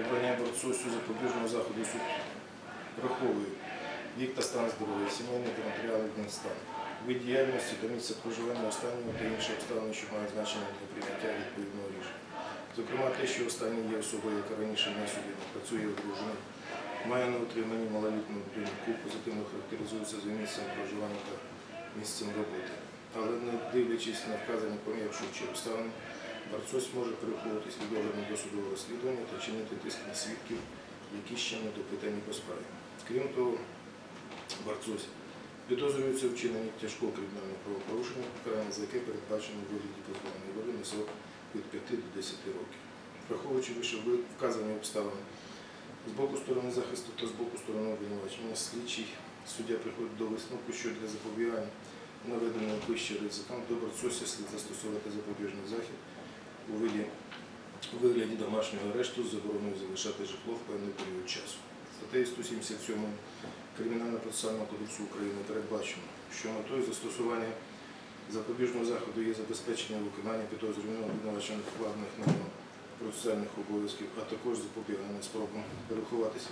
Обрання борцовцю запобіжного заходу суд враховує вік та стан здоров'я, сімейний та матеріальний стан, вид діяльності та місце проживання останнього та інші обставини, що мають значення для прийняття відповідного рішення. Зокрема, те, що останній є особою, яка раніше не собі працює одружена, має на утриманні малолітню доньку, позитивно характеризується за місцем проживання та місцем роботи. Але не дивлячись на вказані пом'якшуючі обставини, Барцось може переховуватись від органу досудового розслідування та чинити тиск на свідків, які ще не допитані по справі. Крім того, Барцось підозрюється вчиненні тяжкого кримінального правопорушення, покарання за яке передбачено в вигляді позбавлення волі на срок від 5 до 10 років. Враховуючи вище ви- вказані обставини, з боку сторони захисту та з боку сторони обвинувачення, слідчий суддя приходить до висновку, що для запобігання наведеного вище ризикам до Барцося слід застосувати запобіжний захід у у вигляді домашнього арешту з забороною залишати житло в певний період часу. Статтею 177 Кримінального процесуального кодексу України передбачено, що метою застосування запобіжного заходу є забезпечення виконання підозрюваного обвинувачених владних на процесуальних обов'язків, а також запобігання спробам переховатися